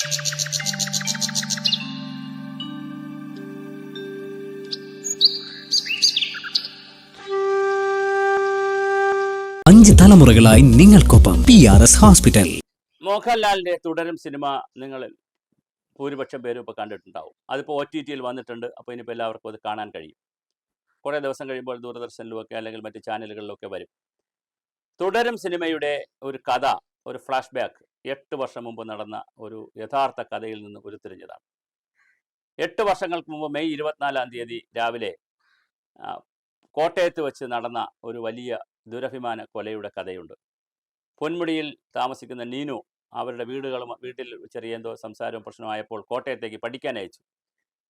അഞ്ച് തലമുറകളായി നിങ്ങൾക്കൊപ്പം പി ആർ എസ് ഹോസ്പിറ്റൽ മോഹൻലാലിന്റെ തുടരും സിനിമ നിങ്ങളിൽ ഭൂരിപക്ഷം പേരും ഇപ്പോൾ കണ്ടിട്ടുണ്ടാവും. അതിപ്പോൾ ഒ ടി ടിയിൽ വന്നിട്ടുണ്ട്. അപ്പോൾ ഇനിയിപ്പോൾ എല്ലാവർക്കും അത് കാണാൻ കഴിയും. കുറേ ദിവസം കഴിയുമ്പോൾ ദൂരദർശനിലുമൊക്കെ അല്ലെങ്കിൽ മറ്റ് ചാനലുകളിലൊക്കെ വരും. തുടരും സിനിമയുടെ ഒരു കഥ ഒരു ഫ്ലാഷ് ബാക്ക് എട്ട് വർഷം മുമ്പ് നടന്ന ഒരു യഥാർത്ഥ കഥയിൽ നിന്ന് ഉരുത്തിരിഞ്ഞതാണ്. എട്ട് വർഷങ്ങൾക്ക് മുമ്പ് മെയ് ഇരുപത്തിനാലാം തീയതി രാവിലെ കോട്ടയത്ത് വെച്ച് നടന്ന ഒരു വലിയ ദുരഭിമാന കൊലയുടെ കഥയുണ്ട്. പൊന്മുടിയിൽ താമസിക്കുന്ന നീനു അവരുടെ വീടുകളും വീട്ടിൽ ചെറിയ എന്തോ സംസാരവും പ്രശ്നമായപ്പോൾ കോട്ടയത്തേക്ക് പഠിക്കാൻ അയച്ചു.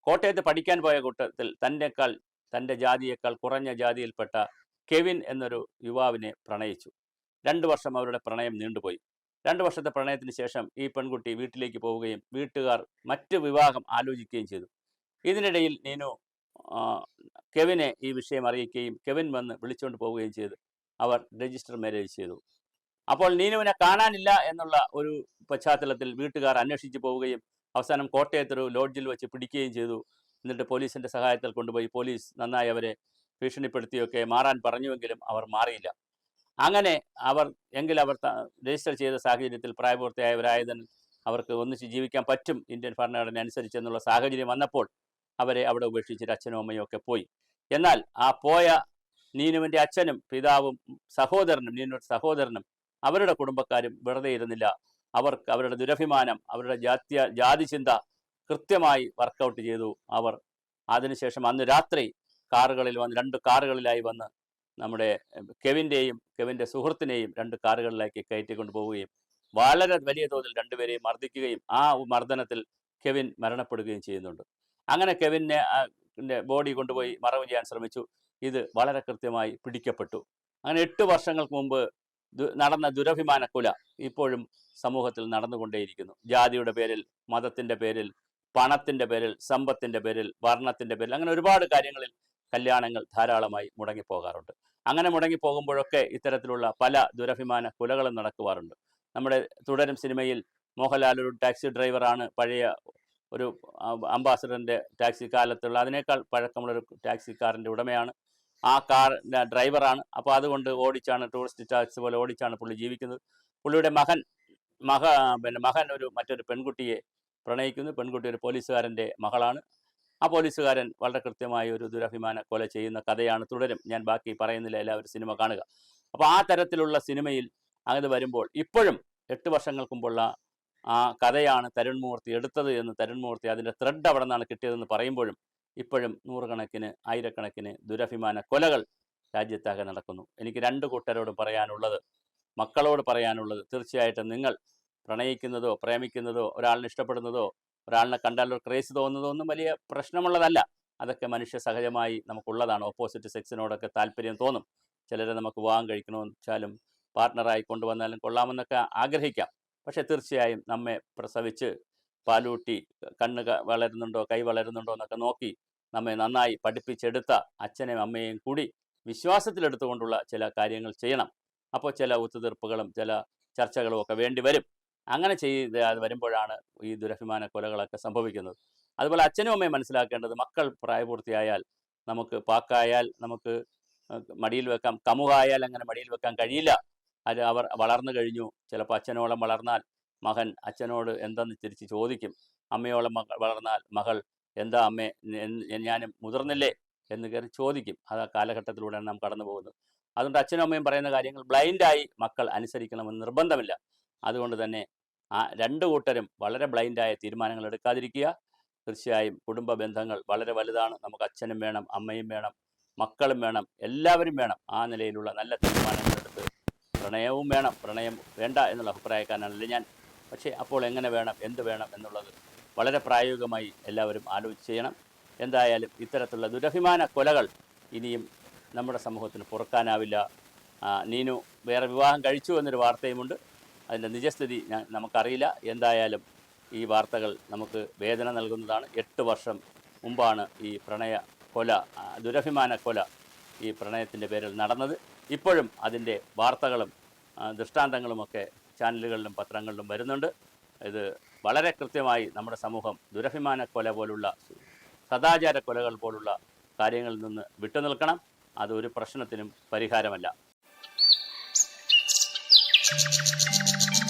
കോട്ടയത്ത് പഠിക്കാൻ പോയ കൂട്ടത്തിൽ തന്റെക്കാൾ തന്റെ ജാതിയേക്കാൾ കുറഞ്ഞ ജാതിയിൽപ്പെട്ട കെവിൻ എന്നൊരു യുവാവിനെ പ്രണയിച്ചു. രണ്ട് വർഷം അവരുടെ പ്രണയം നീണ്ടുപോയി. രണ്ട് വർഷത്തെ പ്രണയത്തിന് ശേഷം ഈ പെൺകുട്ടി വീട്ടിലേക്ക് പോവുകയും വീട്ടുകാർ മറ്റ് വിവാഹം ആലോചിക്കുകയും ചെയ്തു. ഇതിനിടയിൽ നീനു കെവിനെ ഈ വിഷയം അറിയിക്കുകയും കെവിൻ വന്ന് വിളിച്ചുകൊണ്ട് പോവുകയും ചെയ്തു. അവർ രജിസ്റ്റർ മാരേജ് ചെയ്തു. അപ്പോൾ നീനുവിനെ കാണാനില്ല എന്നുള്ള ഒരു പശ്ചാത്തലത്തിൽ വീട്ടുകാർ അന്വേഷിച്ച് പോവുകയും അവസാനം കോട്ടയത്തൊരു ലോഡ്ജിൽ വെച്ച് പിടിക്കുകയും ചെയ്തു. എന്നിട്ട് പോലീസിന്റെ സഹായത്തിൽ കൊണ്ടുപോയി. പോലീസ് നന്നായി അവരെ ഭീഷണിപ്പെടുത്തിയൊക്കെ മാറാൻ പറഞ്ഞുവെങ്കിലും അവർ മാറിയില്ല. അങ്ങനെ അവർ എങ്കിൽ അവർ രജിസ്റ്റർ ചെയ്ത സാഹചര്യത്തിൽ പ്രായപൂർത്തിയായവരായതിനാൽ അവർക്ക് ഒന്നിച്ച് ജീവിക്കാൻ പറ്റും ഇന്ത്യൻ ഭരണഘടന അനുസരിച്ച് എന്നുള്ള സാഹചര്യം വന്നപ്പോൾ അവരെ അവിടെ ഉപേക്ഷിച്ചിട്ട് അച്ഛനും അമ്മയും ഒക്കെ പോയി. എന്നാൽ ആ പോയ നീനുവിന്റെ അച്ഛനും പിതാവും സഹോദരനും നീനുവിന്റെ സഹോദരനും അവരുടെ കുടുംബക്കാരും വെറുതെ ഇരുന്നില്ല. അവർക്ക് അവരുടെ ദുരഭിമാനം അവരുടെ ജാത്യ ജാതി ചിന്ത കൃത്യമായി വർക്കൗട്ട് ചെയ്തു. അവർ അതിനുശേഷം അന്ന് രാത്രി കാറുകളിൽ വന്ന് രണ്ട് കാറുകളിലായി വന്ന് നമ്മുടെ കെവിന്റെയും കെവിന്റെ സുഹൃത്തിനെയും രണ്ട് കാറുകളിലേക്ക് കയറ്റിക്കൊണ്ട് പോവുകയും വളരെ വലിയ തോതിൽ രണ്ടുപേരെയും മർദ്ദിക്കുകയും ആ മർദ്ദനത്തിൽ കെവിൻ മരണപ്പെടുകയും ചെയ്യുന്നുണ്ട്. അങ്ങനെ കെവിനെ ബോഡി കൊണ്ടുപോയി മറവ് ചെയ്യാൻ ശ്രമിച്ചു. ഇത് വളരെ കൃത്യമായി പിടിക്കപ്പെട്ടു. അങ്ങനെ എട്ട് വർഷങ്ങൾക്ക് മുമ്പ് നടന്ന ദുരഭിമാന കൊല ഇപ്പോഴും സമൂഹത്തിൽ നടന്നുകൊണ്ടേയിരിക്കുന്നു. ജാതിയുടെ പേരിൽ മതത്തിന്റെ പേരിൽ പണത്തിന്റെ പേരിൽ സമ്പത്തിന്റെ പേരിൽ വർണത്തിന്റെ പേരിൽ അങ്ങനെ ഒരുപാട് കാര്യങ്ങളിൽ കല്യാണങ്ങൾ ധാരാളമായി മുടങ്ങിപ്പോകാറുണ്ട്. അങ്ങനെ മുടങ്ങി പോകുമ്പോഴൊക്കെ ഇത്തരത്തിലുള്ള പല ദുരഭിമാന കുലകളും നടക്കുവാറുണ്ട്. നമ്മുടെ തുടരും സിനിമയിൽ മോഹൻലാൽ ഒരു ടാക്സി ഡ്രൈവറാണ്. പഴയ ഒരു അംബാസഡറിന്റെ ടാക്സി കാലത്തുള്ള അതിനേക്കാൾ പഴക്കമുള്ളൊരു ടാക്സി കാറിന്റെ ഉടമയാണ്. ആ കാർ ഡ്രൈവറാണ്. അപ്പോൾ അതുകൊണ്ട് ഓടിച്ചാണ് ടൂറിസ്റ്റ് ടാക്സി പോലെ ഓടിച്ചാണ് പുള്ളി ജീവിക്കുന്നത്. പുള്ളിയുടെ മകൻ മക പിന്നെ മകൻ ഒരു മറ്റൊരു പെൺകുട്ടിയെ പ്രണയിക്കുന്നു. പെൺകുട്ടി ഒരു പോലീസുകാരന്റെ മകളാണ്. ആ പോലീസുകാരൻ വളരെ കൃത്യമായ ഒരു ദുരഭിമാന കൊല ചെയ്യുന്ന കഥയാണ് തുടരും. ഞാൻ ബാക്കി പറയുന്നില്ല എല്ലാവരും സിനിമ കാണുക. അപ്പോൾ ആ തരത്തിലുള്ള സിനിമയിൽ അങ്ങനെ വരുമ്പോൾ ഇപ്പോഴും എട്ട് വർഷങ്ങൾക്ക് മുമ്പുള്ള ആ കഥയാണ് തരുൺ മൂർത്തി എടുത്തത് എന്ന് തരുൺ മൂർത്തി അതിന്റെ ത്രെഡ് അവിടെ നിന്നാണ് കിട്ടിയതെന്ന് പറയുമ്പോഴും ഇപ്പോഴും നൂറുകണക്കിന് ആയിരക്കണക്കിന് ദുരഭിമാന കൊലകൾ രാജ്യത്താകെ നടക്കുന്നു. എനിക്ക് രണ്ട് കൂട്ടരോട് പറയാനുള്ളത് മക്കളോട് പറയാനുള്ളത്. തീർച്ചയായിട്ടും നിങ്ങൾ പ്രണയിക്കുന്നതോ പ്രേമിക്കുന്നതോ ഒരാളിനെ ഇഷ്ടപ്പെടുന്നതോ ഒരാളിനെ കണ്ടാൽ ഒരു ക്രേസ് തോന്നുന്നതൊന്നും വലിയ പ്രശ്നമുള്ളതല്ല. അതൊക്കെ മനുഷ്യ സഹജമായി നമുക്കുള്ളതാണ്. ഓപ്പോസിറ്റ് സെക്സിനോടൊക്കെ താല്പര്യം തോന്നും. ചിലരെ നമുക്ക് വിവാഹം കഴിക്കണമെന്ന് വെച്ചാലും പാർട്ട്ണറായി കൊണ്ടുവന്നാലും കൊള്ളാമെന്നൊക്കെ ആഗ്രഹിക്കാം. പക്ഷേ തീർച്ചയായും നമ്മെ പ്രസവിച്ച് പാലൂട്ടി കണ്ണ് വളരുന്നുണ്ടോ കൈ വളരുന്നുണ്ടോ എന്നൊക്കെ നോക്കി നമ്മെ നന്നായി പഠിപ്പിച്ചെടുത്ത അച്ഛനെയും അമ്മയെയും കൂടി വിശ്വാസത്തിലെടുത്തുകൊണ്ടുള്ള ചില കാര്യങ്ങൾ ചെയ്യണം. അപ്പോൾ ചില ഒത്തുതീർപ്പുകളും ചില ചർച്ചകളും ഒക്കെ വേണ്ടി വരും അങ്ങനെ ചെയ്ത് വരുമ്പോഴാണ് ഈ ദുരഭിമാന കൊലകളൊക്കെ സംഭവിക്കുന്നത്. അതുപോലെ അച്ഛനും അമ്മയും മനസ്സിലാക്കേണ്ടത് മക്കൾ പ്രായപൂർത്തിയായാൽ നമുക്ക് പാക്കായാൽ നമുക്ക് മടിയിൽ വെക്കാം കമുകായാൽ അങ്ങനെ മടിയിൽ വെക്കാൻ കഴിയില്ല. അത് അവർ വളർന്നു കഴിഞ്ഞു. ചിലപ്പോൾ അച്ഛനോളം വളർന്നാൽ മകൻ അച്ഛനോട് എന്തെന്ന് തിരിച്ച് ചോദിക്കും. അമ്മയോളം വളർന്നാൽ മകൾ എന്താ അമ്മേ ഞാനും മുതിർന്നില്ലേ? എന്ന് കയറി ചോദിക്കും. അത് ആ കാലഘട്ടത്തിലൂടെയാണ് നാം കടന്നു പോകുന്നത് അതുകൊണ്ട് അച്ഛനും അമ്മയും പറയുന്ന കാര്യങ്ങൾ ബ്ലൈൻഡായി മക്കൾ അനുസരിക്കണമെന്ന് നിർബന്ധമില്ല. അതുകൊണ്ട് തന്നെ ആ രണ്ട് കൂട്ടരും വളരെ ബ്ലൈൻഡായ തീരുമാനങ്ങൾ എടുക്കാതിരിക്കുക. തീർച്ചയായും കുടുംബ ബന്ധങ്ങൾ വളരെ വലുതാണ്. നമുക്ക് അച്ഛനും വേണം അമ്മയും വേണം മക്കളും വേണം എല്ലാവരും വേണം ആ നിലയിലുള്ള നല്ല തീരുമാനങ്ങളെടുത്ത് പ്രണയവും വേണം. പ്രണയം വേണ്ട എന്നുള്ള അഭിപ്രായക്കാരനല്ല ഞാൻ. പക്ഷേ അപ്പോൾ എങ്ങനെ വേണം എന്ത് വേണം എന്നുള്ളത് വളരെ പ്രായോഗികമായി എല്ലാവരും ആലോചിച്ച് ചെയ്യണം. എന്തായാലും ഇത്തരത്തിലുള്ള ദുരഭിമാന കൊലകൾ ഇനിയും നമ്മുടെ സമൂഹത്തിന് പുറക്കാനാവില്ല. നീനു വേറെ വിവാഹം കഴിച്ചു എന്നൊരു വാർത്തയുമുണ്ട്. അതിന്റെ നിജസ്ഥിതി ഞാൻ നമുക്കറിയില്ല. എന്തായാലും ഈ വാർത്തകൾ നമുക്ക് വേദന നൽകുന്നതാണ്. എട്ട് വർഷം മുമ്പാണ് ഈ പ്രണയ കൊല ദുരഭിമാന കൊല ഈ പ്രണയത്തിന്റെ പേരിൽ നടന്നത്. ഇപ്പോഴും അതിന്റെ വാർത്തകളും ദൃഷ്ടാന്തങ്ങളുമൊക്കെ ചാനലുകളിലും പത്രങ്ങളിലും വരുന്നുണ്ട്. ഇത് വളരെ കൃത്യമായി നമ്മുടെ സമൂഹം ദുരഭിമാന കൊല പോലുള്ള സദാചാര കൊലകൾ പോലുള്ള കാര്യങ്ങളിൽ നിന്ന് വിട്ടുനിൽക്കണം. അതൊരു പ്രശ്നത്തിനും പരിഹാരമല്ല. うん。